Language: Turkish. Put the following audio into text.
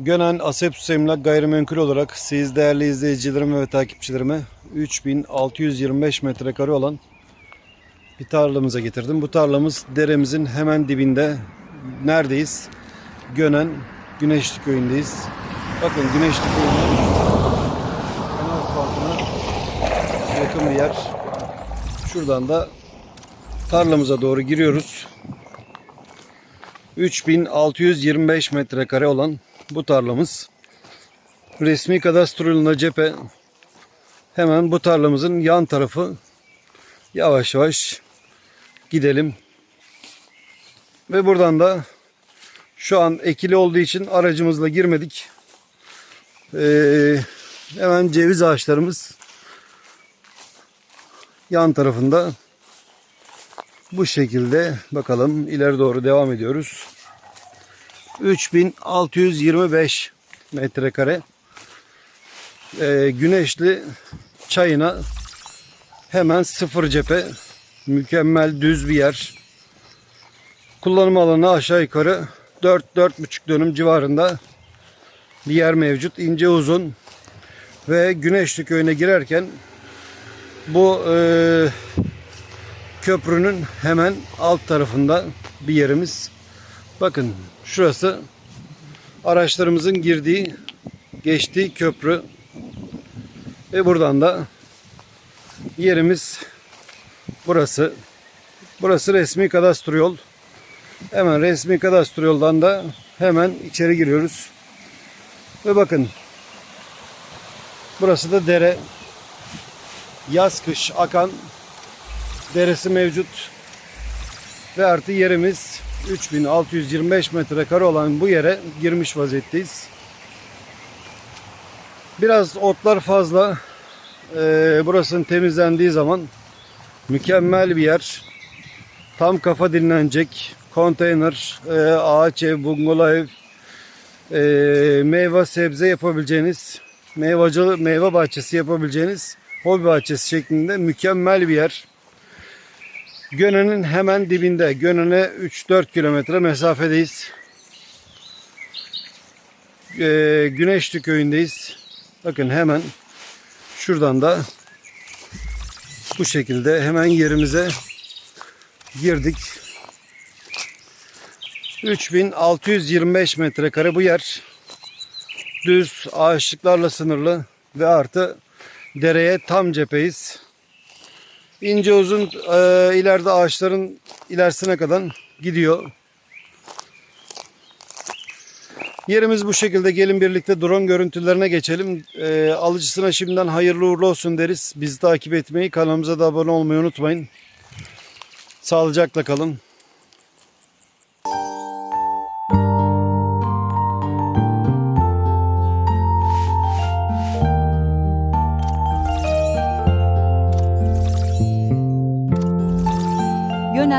Gönen Asepsus Emlak Gayrimenkul olarak siz değerli izleyicilerime ve takipçilerime 3625 metrekare olan bir tarlamıza getirdim. Bu tarlamız deremizin hemen dibinde. Neredeyiz? Gönen Güneşli Köyü'ndeyiz. Bakın Güneşli Köyü'nün ana asfaltına yakın bir yer. Şuradan da tarlamıza doğru giriyoruz. 3625 metrekare olan bu tarlamız. Resmi kadastro yoluna cephe. Hemen bu tarlamızın yan tarafı. Yavaş yavaş gidelim. Ve buradan da şu an ekili olduğu için aracımızla girmedik. Ee, hemen ceviz ağaçlarımız yan tarafında. Bu şekilde bakalım ileri doğru devam ediyoruz. 3625 metrekare Ee, güneşli çayına hemen sıfır cephe mükemmel düz bir yer. Kullanım alanı aşağı yukarı 4-4,5 dönüm civarında bir yer mevcut. ince uzun ve Güneşli köyüne girerken bu e, köprünün hemen alt tarafında bir yerimiz. Bakın şurası araçlarımızın girdiği, geçtiği köprü. Ve buradan da yerimiz burası. Burası resmi kadastro yol. Hemen resmi kadastro yoldan da hemen içeri giriyoruz. Ve bakın burası da dere. Yaz kış akan deresi mevcut. Ve artı yerimiz 3625 metrekare olan bu yere girmiş vaziyetteyiz. Biraz otlar fazla. Ee, burasının temizlendiği zaman mükemmel bir yer. Tam kafa dinlenecek. Konteyner, e, ağaç ev, bungalov ev, e, meyve sebze yapabileceğiniz, meyvacı, meyve bahçesi yapabileceğiniz hobi bahçesi şeklinde mükemmel bir yer. Gönen'in hemen dibinde. Gönen'e 3-4 kilometre mesafedeyiz. Ee, Güneşli köyündeyiz. Bakın hemen şuradan da bu şekilde hemen yerimize girdik. 3625 metrekare bu yer. Düz ağaçlıklarla sınırlı ve artı dereye tam cepheyiz. İnce uzun e, ileride ağaçların ilerisine kadar gidiyor. Yerimiz bu şekilde. Gelin birlikte drone görüntülerine geçelim. E, alıcısına şimdiden hayırlı uğurlu olsun deriz. Bizi takip etmeyi, kanalımıza da abone olmayı unutmayın. Sağlıcakla kalın.